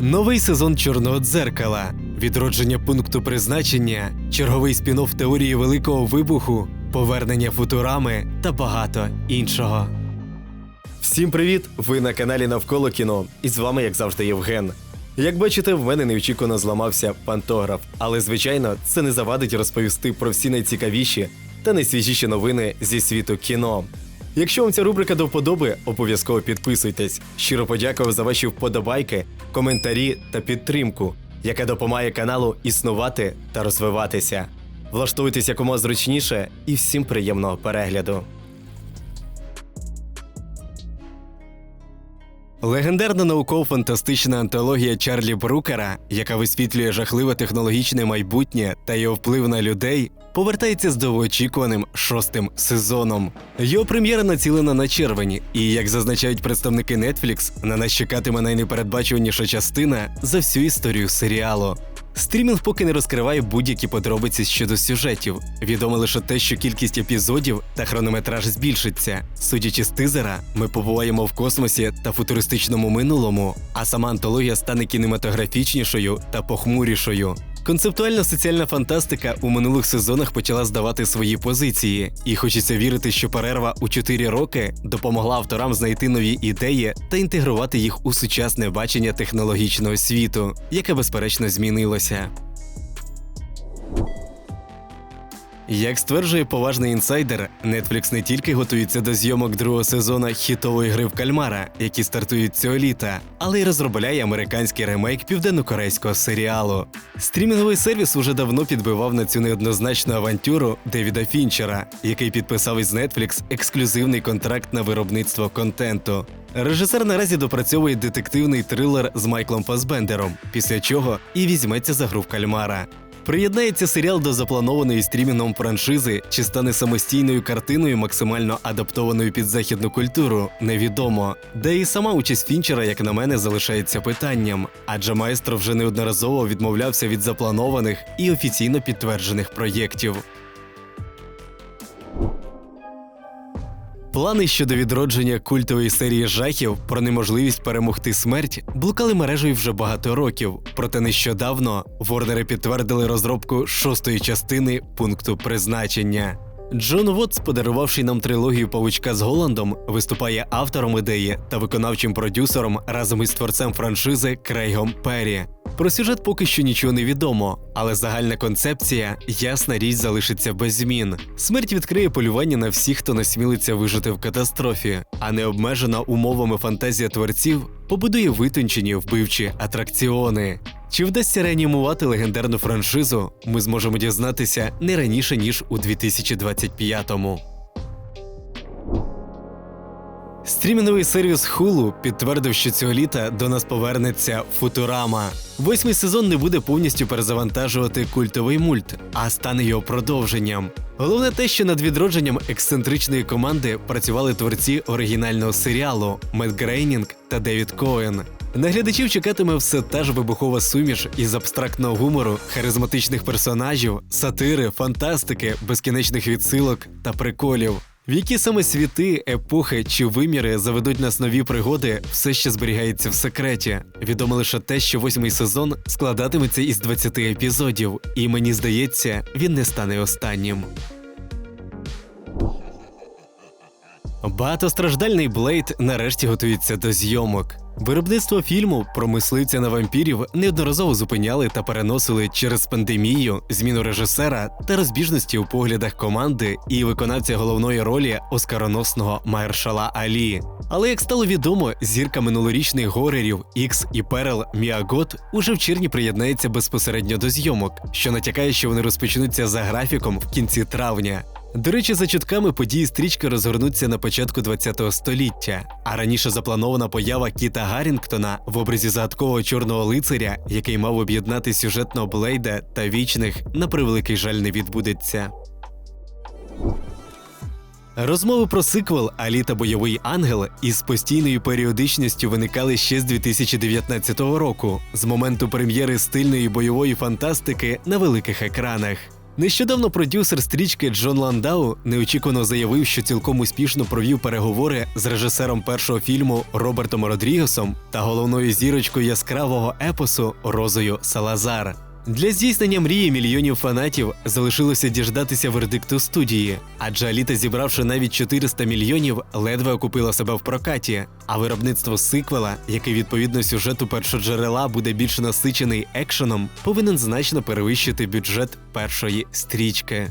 Новий сезон Чорного дзеркала, відродження пункту призначення, черговий спін-офф теорії Великого вибуху, повернення футурами та багато іншого. Всім привіт! Ви на каналі Навколо кіно, і з вами, як завжди, Євген. Як бачите, в мене неочікувано зламався пантограф, але звичайно, це не завадить розповісти про всі найцікавіші та найсвіжіші новини зі світу кіно. Якщо вам ця рубрика до вподоби, обов'язково підписуйтесь. Щиро подякував за ваші вподобайки, коментарі та підтримку, яка допомагає каналу існувати та розвиватися. Влаштуйтесь якомога зручніше і всім приємного перегляду. Легендарна науково-фантастична антологія Чарлі Брукера, яка висвітлює жахливе технологічне майбутнє та його вплив на людей, повертається з довгоочікуваним шостим сезоном. Його прем'єра націлена на червень, і як зазначають представники Netflix, на нас чекатиме найнепередбачуваніша частина за всю історію серіалу. Стрімінг поки не розкриває будь-які подробиці щодо сюжетів. Відомо лише те, що кількість епізодів та хронометраж збільшиться. Судячи з тизера, ми побуваємо в космосі та футуристичному минулому, а сама антологія стане кінематографічнішою та похмурішою. Концептуальна соціальна фантастика у минулих сезонах почала здавати свої позиції, і хочеться вірити, що перерва у 4 роки допомогла авторам знайти нові ідеї та інтегрувати їх у сучасне бачення технологічного світу, яке безперечно змінилося. Як стверджує поважний інсайдер, Netflix не тільки готується до зйомок другого сезону хітової гри в кальмара, які стартують цього літа, але й розробляє американський ремейк південнокорейського серіалу. Стрімінговий сервіс уже давно підбивав на цю неоднозначну авантюру Девіда Фінчера, який підписав із Netflix ексклюзивний контракт на виробництво контенту. Режисер наразі допрацьовує детективний трилер з Майклом Фасбендером, після чого і візьметься за гру в кальмара. Приєднається серіал до запланованої стрімінгом франшизи чи стане самостійною картиною, максимально адаптованою під західну культуру, невідомо. Де і сама участь Фінчера, як на мене, залишається питанням, адже майстро вже неодноразово відмовлявся від запланованих і офіційно підтверджених проєктів. Плани щодо відродження культової серії жахів про неможливість перемогти смерть блукали мережею вже багато років. Проте нещодавно Ворнери підтвердили розробку шостої частини пункту призначення. Джон Вотс, подарувавши нам трилогію Павучка з Голландом, виступає автором ідеї та виконавчим продюсером разом із творцем франшизи Крейгом Перрі. Про сюжет поки що нічого не відомо, але загальна концепція, ясна річ, залишиться без змін. Смерть відкриє полювання на всіх, хто насмілиться вижити в катастрофі, а не обмежена умовами фантазія творців побудує витончені вбивчі атракціони. Чи вдасться реанімувати легендарну франшизу, ми зможемо дізнатися не раніше ніж у 2025-му. Стрімінговий сервіс Hulu підтвердив, що цього літа до нас повернеться Футурама. Восьмий сезон не буде повністю перезавантажувати культовий мульт, а стане його продовженням. Головне те, що над відродженням ексцентричної команди працювали творці оригінального серіалу Мет Грейнінг та Девід Коен. На глядачів чекатиме все та ж вибухова суміш із абстрактного гумору, харизматичних персонажів, сатири, фантастики, безкінечних відсилок та приколів. В які саме світи, епохи чи виміри заведуть нас нові пригоди, все ще зберігається в секреті. Відомо лише те, що восьмий сезон складатиметься із 20 епізодів, і мені здається, він не стане останнім. Багатостраждальний Блейд нарешті готується до зйомок. Виробництво фільму про мисливця на вампірів неодноразово зупиняли та переносили через пандемію, зміну режисера та розбіжності у поглядах команди і виконавця головної ролі оскароносного Майершала Алі. Але як стало відомо, зірка минулорічних горерів Ікс і Перел Міагот уже в червні приєднається безпосередньо до зйомок, що натякає, що вони розпочнуться за графіком в кінці травня. До речі, за чутками події стрічки розгорнуться на початку ХХ століття, а раніше запланована поява Кіта Гаррінгтона в образі загадкового чорного лицаря, який мав об'єднати сюжетного Блейда та вічних, на превеликий жаль не відбудеться. Розмови про сиквел Алі та бойовий ангел із постійною періодичністю виникали ще з 2019 року, з моменту прем'єри стильної бойової фантастики на великих екранах. Нещодавно продюсер стрічки Джон Ландау неочікувано заявив, що цілком успішно провів переговори з режисером першого фільму Робертом Родрігесом та головною зірочкою яскравого епосу Розою Салазар. Для здійснення мрії мільйонів фанатів залишилося діждатися вердикту студії, адже Аліта, зібравши навіть 400 мільйонів, ледве окупила себе в прокаті. А виробництво сиквела, який відповідно сюжету першоджерела буде більш насичений екшеном, повинен значно перевищити бюджет першої стрічки.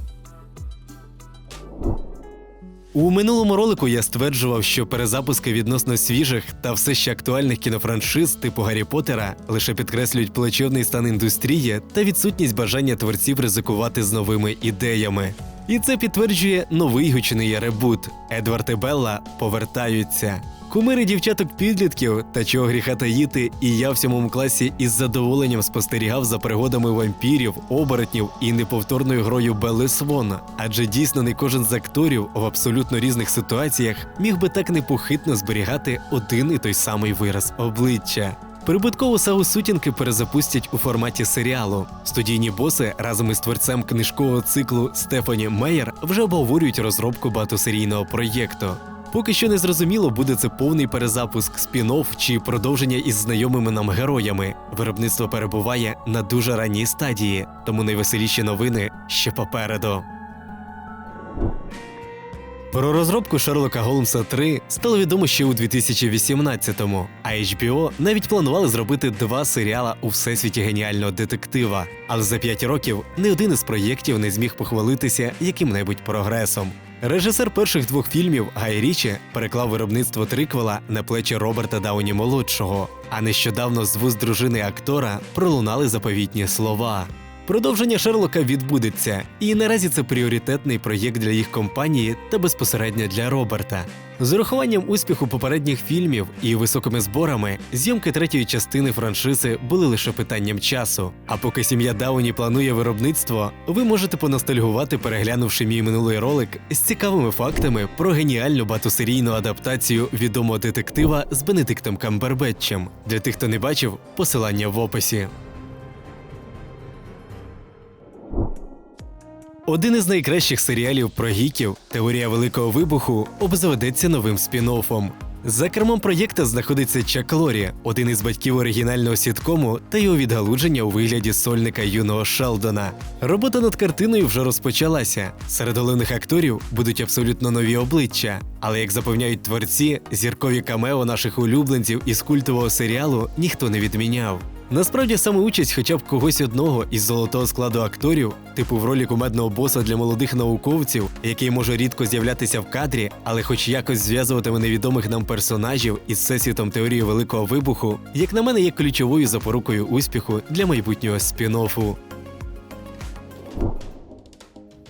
У минулому ролику я стверджував, що перезапуски відносно свіжих та все ще актуальних кінофраншиз типу Гаррі Поттера лише підкреслюють плечевний стан індустрії та відсутність бажання творців ризикувати з новими ідеями. І це підтверджує новий гучний ребут. Едвард і Белла повертаються. Кумири дівчаток підлітків та чого гріха таїти, і я в сьомому класі із задоволенням спостерігав за пригодами вампірів, оборотнів і неповторною грою Белли Свон. Адже дійсно не кожен з акторів в абсолютно різних ситуаціях міг би так непохитно зберігати один і той самий вираз обличчя. Прибуткову сагу сутінки перезапустять у форматі серіалу. Студійні боси разом із творцем книжкового циклу Стефані Мейер вже обговорюють розробку багатосерійного проєкту. Поки що не зрозуміло, буде це повний перезапуск спін-офф чи продовження із знайомими нам героями. Виробництво перебуває на дуже ранній стадії, тому найвеселіші новини ще попереду. Про розробку Шерлока Голмса 3 стало відомо ще у 2018-му, а HBO навіть планували зробити два серіала у всесвіті геніального детектива. Але за п'ять років не один із проєктів не зміг похвалитися яким-небудь прогресом. Режисер перших двох фільмів Гай Річі переклав виробництво триквела на плечі Роберта Дауні молодшого. А нещодавно з вуст дружини актора пролунали заповітні слова. Продовження Шерлока відбудеться, і наразі це пріоритетний проєкт для їх компанії та безпосередньо для Роберта. З урахуванням успіху попередніх фільмів і високими зборами зйомки третьої частини франшизи були лише питанням часу. А поки сім'я Дауні планує виробництво, ви можете поностальгувати, переглянувши мій минулий ролик з цікавими фактами про геніальну батосерійну адаптацію відомого детектива з Бенедиктом Камбербетчем. Для тих, хто не бачив, посилання в описі. Один із найкращих серіалів про гіків Теорія Великого Вибуху обзаведеться новим спін-оффом. За кермом проєкта знаходиться Чак Лорі, один із батьків оригінального сіткому та його відгалудження у вигляді сольника юного Шелдона. Робота над картиною вже розпочалася. Серед головних акторів будуть абсолютно нові обличчя. Але як запевняють творці, зіркові камео наших улюбленців із культового серіалу ніхто не відміняв. Насправді саме участь хоча б когось одного із золотого складу акторів, типу в ролі кумедного боса для молодих науковців, який може рідко з'являтися в кадрі, але хоч якось зв'язуватиме невідомих нам персонажів із всесвітом теорії великого вибуху, як на мене, є ключовою запорукою успіху для майбутнього спін-оффу.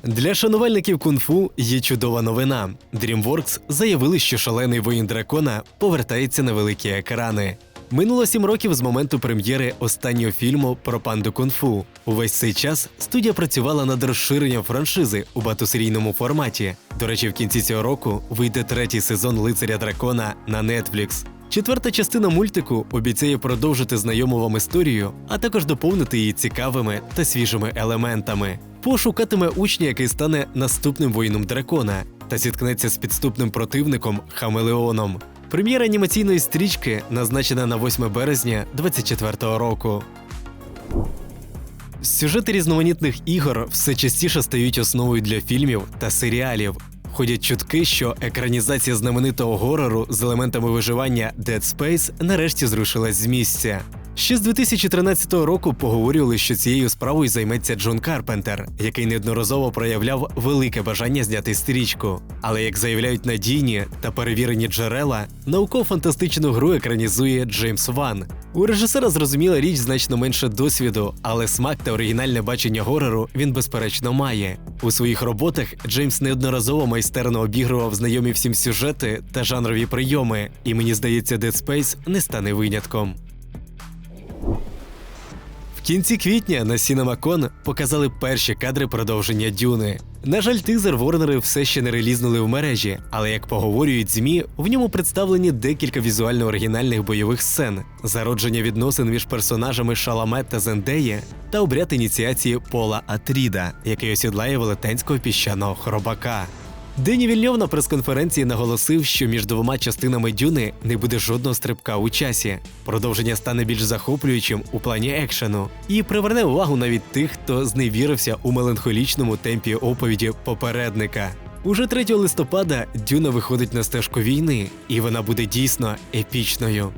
Для шанувальників кунг-фу є чудова новина. DreamWorks заявили, що шалений воїн дракона повертається на великі екрани. Минуло сім років з моменту прем'єри останнього фільму про панду кунг-фу. Увесь цей час студія працювала над розширенням франшизи у батосерійному форматі. До речі, в кінці цього року вийде третій сезон лицаря дракона на Netflix. Четверта частина мультику обіцяє продовжити знайому вам історію, а також доповнити її цікавими та свіжими елементами. Пошукатиме учня, який стане наступним воїном дракона, та зіткнеться з підступним противником Хамелеоном. Прем'єра анімаційної стрічки назначена на 8 березня 2024 року. Сюжети різноманітних ігор все частіше стають основою для фільмів та серіалів. Ходять чутки, що екранізація знаменитого горору з елементами виживання Dead Space нарешті зрушилась з місця. Ще з 2013 року поговорювали, що цією справою займеться Джон Карпентер, який неодноразово проявляв велике бажання зняти стрічку. Але як заявляють надійні та перевірені джерела, науково-фантастичну гру екранізує Джеймс Ван. У режисера зрозуміла річ значно менше досвіду, але смак та оригінальне бачення горору він безперечно має. У своїх роботах Джеймс неодноразово майстерно обігрував знайомі всім сюжети та жанрові прийоми, і мені здається, Dead Space не стане винятком. Кінці квітня на CinemaCon показали перші кадри продовження Дюни. На жаль, тизер Ворнери все ще не релізнули в мережі, але як поговорюють ЗМІ, в ньому представлені декілька візуально оригінальних бойових сцен, зародження відносин між персонажами Шаламет та Зендеї та обряд ініціації Пола Атріда, який осідлає велетенського піщаного хробака. Дені Вільньов на прес-конференції наголосив, що між двома частинами дюни не буде жодного стрибка у часі. Продовження стане більш захоплюючим у плані екшену і приверне увагу навіть тих, хто зневірився у меланхолічному темпі оповіді попередника. Уже 3 листопада Дюна виходить на стежку війни, і вона буде дійсно епічною.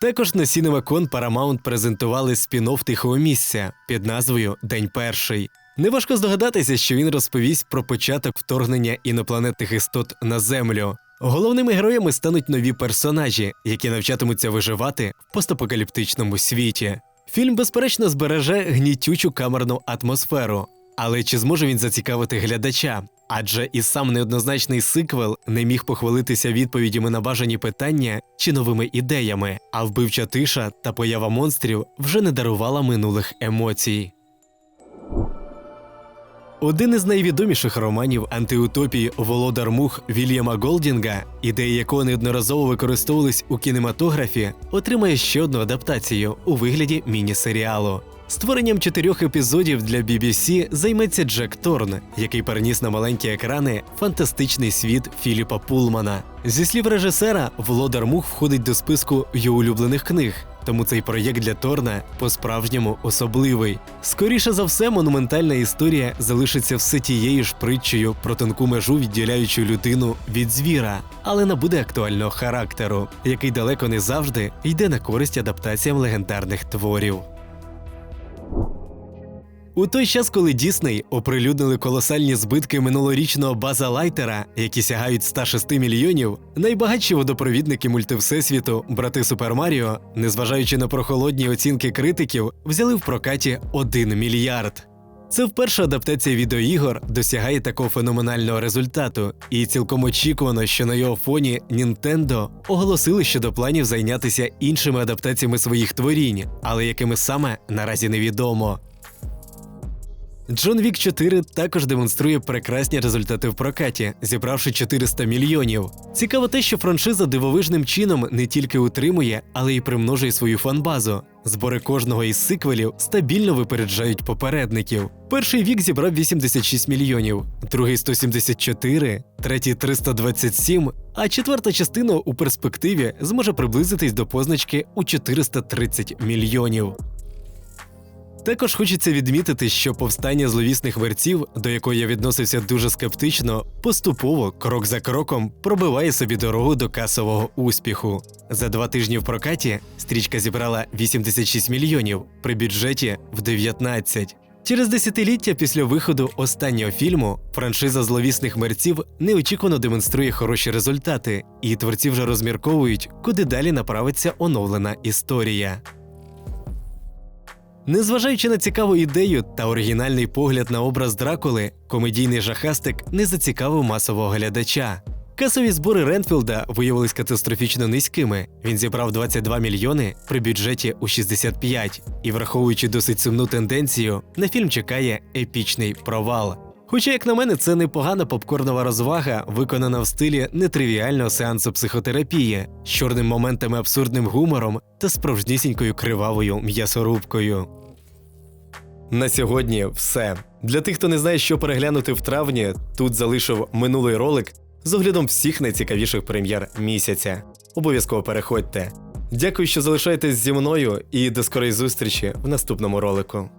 Також на CinemaCon Paramount презентували спін-офф тихого місця під назвою День перший. Неважко здогадатися, що він розповість про початок вторгнення інопланетних істот на Землю. Головними героями стануть нові персонажі, які навчатимуться виживати в постапокаліптичному світі. Фільм, безперечно, збереже гнітючу камерну атмосферу, але чи зможе він зацікавити глядача? Адже і сам неоднозначний сиквел не міг похвалитися відповідями на бажані питання чи новими ідеями, а вбивча тиша та поява монстрів вже не дарувала минулих емоцій. Один із найвідоміших романів антиутопії Володар Мух Вільяма Голдінга, ідеї якого неодноразово використовувались у кінематографі, отримає ще одну адаптацію у вигляді міні-серіалу. Створенням чотирьох епізодів для BBC займеться Джек Торн, який переніс на маленькі екрани фантастичний світ Філіпа Пулмана. Зі слів режисера, Володар Мух входить до списку його улюблених книг. Тому цей проєкт для Торна по-справжньому особливий. Скоріше за все, монументальна історія залишиться все тією ж притчею про тонку межу, відділяючу людину від звіра, але набуде актуального характеру, який далеко не завжди йде на користь адаптаціям легендарних творів. У той час, коли Дісней оприлюднили колосальні збитки минулорічного база Лайтера, які сягають 106 мільйонів, найбагатші водопровідники мультивсесвіту, брати Супер Маріо, незважаючи на прохолодні оцінки критиків, взяли в прокаті 1 мільярд. Це вперше адаптація відеоігор досягає такого феноменального результату, і цілком очікувано, що на його фоні Nintendo оголосили щодо планів зайнятися іншими адаптаціями своїх творінь, але якими саме наразі невідомо. Джон Вік 4 також демонструє прекрасні результати в прокаті, зібравши 400 мільйонів. Цікаво те, що франшиза дивовижним чином не тільки утримує, але й примножує свою фанбазу. Збори кожного із сиквелів стабільно випереджають попередників. Перший вік зібрав 86 мільйонів, другий 174, третій 327, а четверта частина у перспективі зможе приблизитись до позначки у 430 мільйонів. Також хочеться відмітити, що повстання зловісних верців, до якої я відносився дуже скептично, поступово, крок за кроком, пробиває собі дорогу до касового успіху. За два тижні в прокаті стрічка зібрала 86 мільйонів при бюджеті в 19. Через десятиліття після виходу останнього фільму франшиза зловісних мерців неочікувано демонструє хороші результати, і творці вже розмірковують, куди далі направиться оновлена історія. Незважаючи на цікаву ідею та оригінальний погляд на образ Дракули, комедійний жахастик не зацікавив масового глядача. Касові збори Ренфілда виявились катастрофічно низькими. Він зібрав 22 мільйони при бюджеті у 65, і, враховуючи досить сумну тенденцію, на фільм чекає епічний провал. Хоча, як на мене, це непогана попкорнова розвага, виконана в стилі нетривіального сеансу психотерапії з чорним моментами абсурдним гумором та справжнісінькою кривавою м'ясорубкою. На сьогодні все. Для тих, хто не знає, що переглянути в травні, тут залишив минулий ролик з оглядом всіх найцікавіших прем'єр місяця. Обов'язково переходьте. Дякую, що залишаєтесь зі мною, і до скорої зустрічі в наступному ролику.